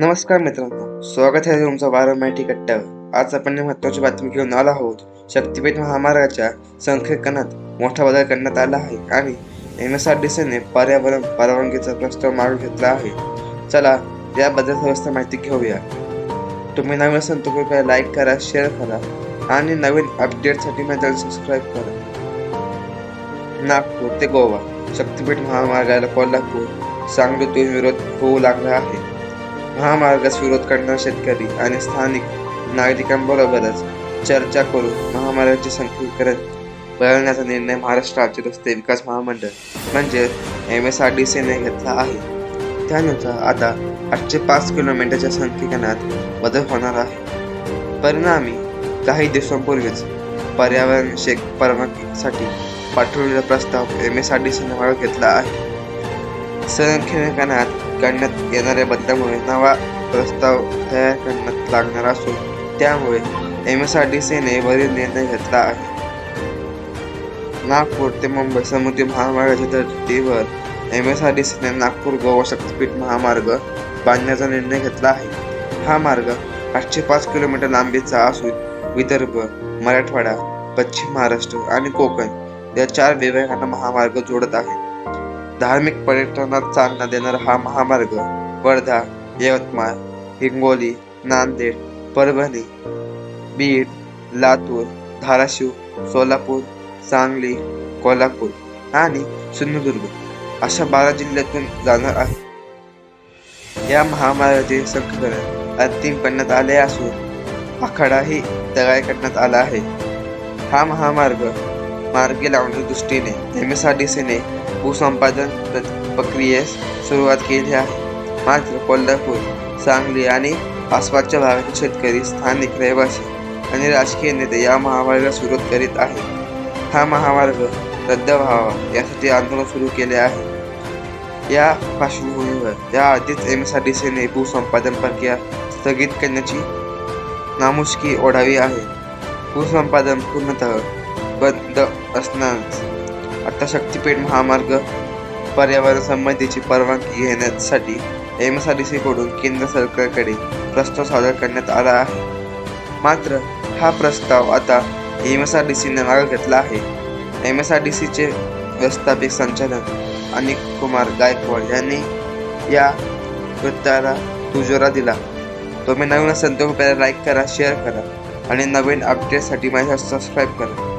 नमस्कार मित्रांनो स्वागत आहे तुमचं बारा माहिती कट्ट्यावर. आज आपण एक महत्वाची बातमी घेऊन आलो आहोत. शक्तीपीठ महामार्गाच्या संख्येकणात मोठा बदल करण्यात आला आहे आणि एम एस आर डी सीने पर्यावरण परवानगीचा प्रस्ताव मागे घेतला आहे. चला याबद्दल सविस्तर माहिती घेऊया. तुम्ही नवीन असाल तर कृपया लाईक करा शेअर करा आणि नवीन अपडेटसाठी माझ्या सबस्क्राईब करा. नागपूर ते गोवा शक्तीपीठ महामार्गाला कोल्हापूर सांगलीतून विरोध होऊ लागला आहे. महामार्गास विरोध करणारे शेतकरी आणि स्थानिक नागरिकांबरोबरच चर्चा करून महामार्गाचे संख्यीकरण बदलण्याचा निर्णय महाराष्ट्र राज्य रस्ते विकास महामंडळ म्हणजे एम एस आर डी सीने घेतला आहे. त्यानुसार आता आठशे पाच किलोमीटरच्या संख्येकरणात बदल होणार आहे. परिणामी काही दिवसांपूर्वीच पर्यावरण परवानगीसाठी पाठवलेला प्रस्ताव एम एस आर डी सीने मागे घेतला आहे. संख्येकरणात करण्यात येणाऱ्या बदलामुळे नवा प्रस्ताव तयार करण्यात लागणार असून त्यामुळे एम एस आर डी सीने वरील निर्णय घेतला आहे. नागपूर ते मुंबई समुद्री महामार्गाच्या धर्तीवर एम एस आर डी सीने नागपूर गोवा शक्तीपीठ महामार्ग बांधण्याचा निर्णय घेतला आहे. हा मार्ग आठशे पाच किलोमीटर लांबीचा असून विदर्भ मराठवाडा पश्चिम महाराष्ट्र आणि कोकण या चार विभागांना महामार्ग जोडत आहे. धार्मिक पर्यटनात चालना देणारा हा महामार्ग वर्धा यवतमाळ हिंगोली नांदेड परभणी बीड लातूर धाराशिव सोलापूर सांगली कोल्हापूर आणि सिंधुदुर्ग अशा बारा जिल्ह्यातून जाणार आहे. या महामार्गाचे संकलन अंतिम करण्यात आले असून आखाडाही तयार करण्यात आला आहे. हा महामार्ग मार्गी लावण्याच्या दृष्टीने एम एस आर डी सीने भूसंपादन प्र- प्रक्रियेस सुरुवात केली आहे. मात्र कोल्हापूर सांगली आणि आसपासच्या भागातील शेतकरी स्थानिक रहिवासी आणि राजकीय नेते या महामार्गास विरोध करीत आहेत. हा महामार्ग रद्द व्हावा यासाठी आंदोलन सुरू केले आहे. या पार्श्वभूमीवर या आधीच एम एस आर डी सीने भूसंपादन प्रक्रिया स्थगित करण्याची नामुष्की ओढावी आहे. भूसंपादन पूर्णतः बंद असणार. आता शक्तीपीठ महामार्ग पर्यावरण संबंधीची परवानगी घेण्यासाठी एम एस आर डी सीकडून केंद्र सरकारकडे प्रस्ताव सादर करण्यात आला आहे. मात्र हा प्रस्ताव आता एम एस आर डी सीने मागे घेतला आहे. एम एस आर डी सीचे व्यवस्थापित संचालक अनिक कुमार गायकवाड यांनी या वृत्ताला दुजोरा दिला. तुम्ही नवीन असेल तर कृपया लाईक करा शेअर करा आणि नवीन अपडेटसाठी माझ्या सबस्क्राईब करा.